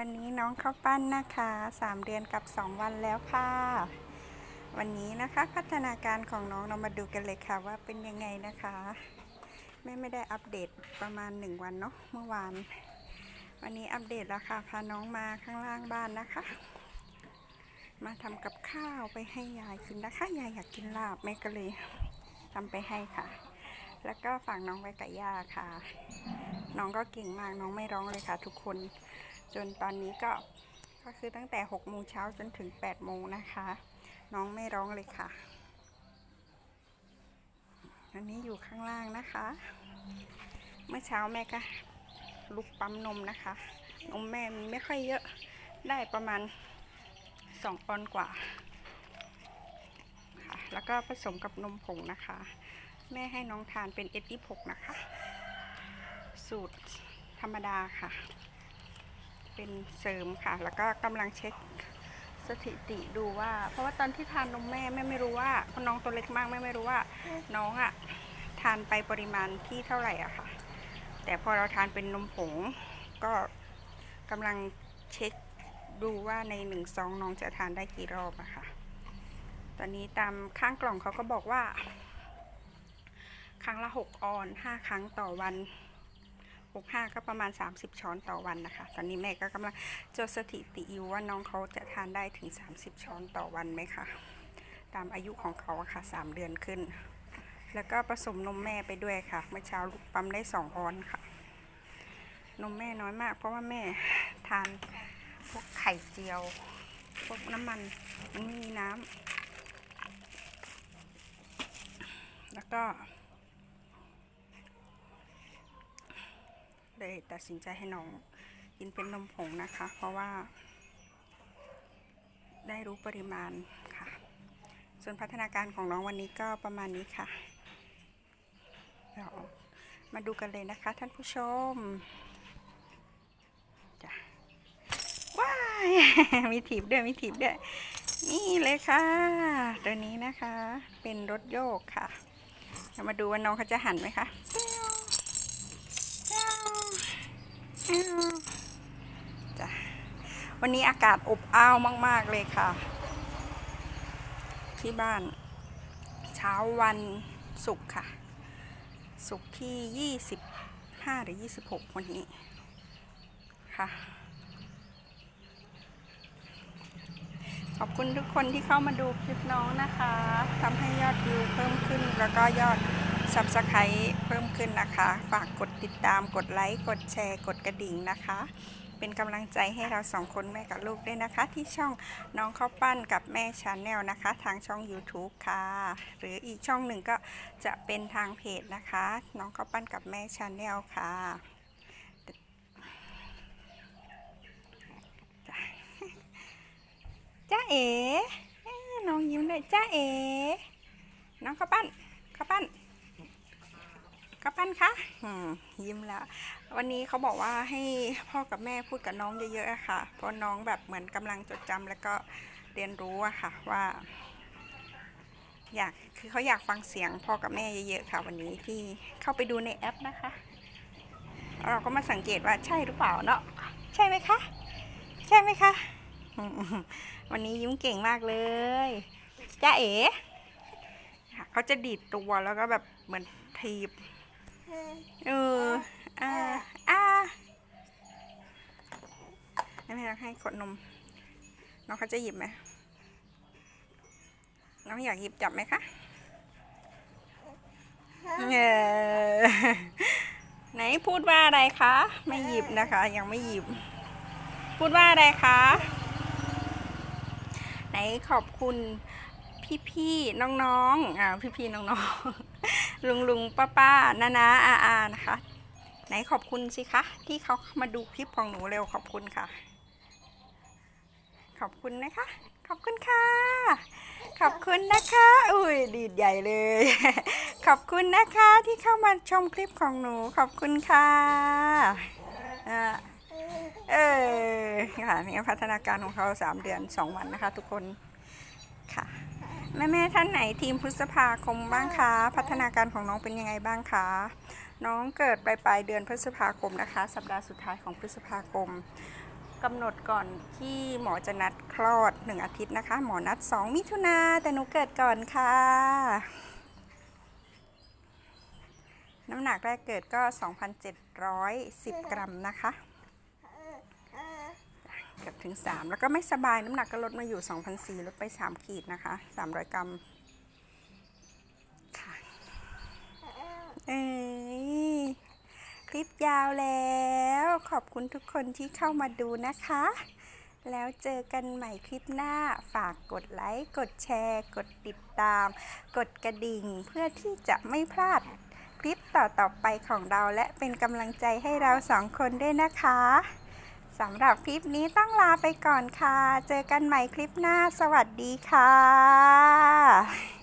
วันนี้น้องข้าวปั้นนะคะสามเดือนกับสองวันแล้วค่ะ วันนี้นะคะพัฒนาการของน้องเรามาดูกันเลยค่ะว่าเป็นยังไงนะคะแม่ไม่ได้อัปเดตประมาณหนึ่งวันเนาะเมื่อวาน วันนี้อัปเดตแล้วค่ะพาน้องมาข้างล่างบ้านนะคะ มาทำกับข้าวไปให้ยายกินนะคะยายอยากกินลาบแม่ก็เลยทำไปให้ค่ะ แล้วก็ฝากน้องไว้กับย่าค่ะ น้องก็เก่งมากน้องไม่ร้องเลยค่ะ ทุกคน จนตอนนี้ก็ก็คือตั้งแต่6โมงเช้าจนถึง8โมงนะคะ น้องไม่ร้องเลยค่ะ อันนี้อยู่ข้างล่างนะคะ เมื่อเช้าแม่ก็ลุกปั๊มนมนะคะ นมแม่มีไม่ค่อยเยอะได้ประมาณ2ปอนด์กว่าค่ะแล้วก็ผสมกับนมผงนะคะ แม่ให้น้องทานเป็นเอทีกนะคะ สูตรธรรมดาค่ะ เป็นเสริมค่ะ แล้วก็กำลังเช็คสถิติดูว่า เพราะว่าตอนที่ทานนมแม่แม่ไม่รู้ว่าน้องตัวเล็กมากแม่ไม่รู้ว่า น้องอะ่ะทานไปปริมาณที่เท่าไหร่อะค่ะ แต่พอเราทานเป็นนมผง ก็กำลังเช็คดูว่าในหนึ่งซองน้องจะทานได้กี่รอบอะค่ะ ตอนนี้ตามข้างกล่องเขาก็บอกว่า ครั้งละ6ออน5ครั้งต่อวัน 6 5 ก็ประมาณ 30 ช้อนต่อวันนะคะ ตอนนี้แม่ก็กำลังจดสถิติอยู่ว่าน้องเขาจะทานได้ถึง 30 ช้อนต่อวันไหมคะ ตามอายุของเขาค่ะ 3 เดือนขึ้น แล้วก็ผสมนมแม่ไปด้วยค่ะ เมื่อเช้าลูกปั๊มได้ 2 ออนค่ะ นมแม่น้อยมาก เพราะว่าแม่ทานพวกไข่เจียว พวกน้ำมันมันมีน้ำแล้วก็ เลยตัดสินใจให้น้องกินเป็นนมผงนะคะ เพราะว่า ได้รู้ปริมาณค่ะ ส่วนพัฒนาการของน้องวันนี้ก็ประมาณนี้ค่ะเดี๋ยวมาดูกันเลยนะคะท่านผู้ชมจ้ะว้ายมีถีบด้วยมีถีบด้วยนี่เลยค่ะ ตัวนี้นะคะเป็นรถโยกค่ะ เรามาดูว่าน้องเขาจะหันไหมคะ จ้ะวันนี้อากาศอบอ้าวมาก ๆ เลยค่ะ ที่บ้าน เช้าวันศุกร์ค่ะ ศุกร์ที่25หรือ26วันนี้ ค่ะ ขอบคุณทุกคนที่เข้ามาดูคลิปน้องนะคะทำให้ยอดวิวเพิ่มขึ้นแล้วก็ยอด Subscribe เพิ่มขึ้นนะคะ ฝากกดติดตามกดไลค์ กดแชร์ กดกระดิ่งนะคะ เป็นกำลังใจให้เราสองคนแม่กับลูกด้วยนะคะ ที่ช่องน้องข้าวปั้นกับแม่ชาแนลนะคะ ทางช่อง YouTube ค่ะ หรืออีกช่องหนึ่งก็จะเป็นทางเพจนะคะ น้องข้าวปั้นกับแม่ชาแนลค่ะจ้าเอ๋น้องยิ้มเลยจ้าเอ๋น้องข้าวปั้นข้าวปั้น ข้าวปั้นคะยิ้มแล้ว วันนี้เขาบอกว่าให้พ่อกับแม่พูดกับน้องเยอะๆค่ะ เพราะน้องแบบเหมือนกำลังจดจำแล้วก็เรียนรู้อะค่ะว่า อยากคือเขาอยากฟังเสียงพ่อกับแม่เยอะๆค่ะ วันนี้ที่เข้าไปดูในแอปนะคะ เราก็มาสังเกตว่าใช่หรือเปล่าเนาะใช่ไหมคะ ใช่ไหมคะวันนี้ยิ้มเก่งมากเลยจ้าเอ๋เขาจะดีดตัวแล้วก็แบบเหมือนทีบ เอออ่าอ่าให้แม่รักให้ขวดนม น้องเขาจะหยิบไหมน้องอยากหยิบจับไหมคะเออไหนพูดว่าอะไรคะ ไม่หยิบนะคะ ยังไม่หยิบ พูดว่าอะไรคะ ไหนขอบคุณพี่ๆน้องๆอ่าพี่ๆน้องๆ ลุงลุงป้าป้านานาอาอานะคะ ไหนขอบคุณสิคะที่เขามาดูคลิปของหนูเร็วขอบคุณค่ะ ขอบคุณนะคะ ขอบคุณค่ะ ขอบคุณนะคะ อุ้ยดีดใหญ่เลย ขอบคุณนะคะที่เข้ามาชมคลิปของหนูขอบคุณค่ะอ่าเออค่ะนี่พัฒนาการของเขาสามเดือนสองวันนะคะ ทุกคนค่ะ แม่แม่ท่านไหนทีมพฤษภาคมบ้างคะ พัฒนาการของน้องเป็นยังไงบ้างคะ น้องเกิดปลายปลายเดือนพฤษภาคมนะคะ สัปดาห์สุดท้ายของพฤษภาคมกำหนดก่อนที่หมอจะนัดคลอด 1 อาทิตย์นะคะ หมอนัด 2 มิถุนาแต่หนูเกิดก่อนค่ะ น้ำหนักแรกเกิดก็ 2,710 กรัมนะคะ กือบถึง 3 แล้วก็ไม่สบายน้ำหนักก็ลดมาอยู่ 2,400ลดไป 3 ขีดนะคะ 300 กรัมค่ะเอ้ยคลิปยาวแล้ว ขอบคุณทุกคนที่เข้ามาดูนะคะ แล้วเจอกันใหม่คลิปหน้าฝากกดไลค์ กดแชร์ กดติดตาม กดกระดิ่งเพื่อที่จะไม่พลาดคลิปต่อ ๆ ไปของเราและเป็นกำลังใจให้เราสองคนด้วยนะคะ สำหรับคลิปนี้ต้องลาไปก่อนค่ะ เจอกันใหม่คลิปหน้า สวัสดีค่ะ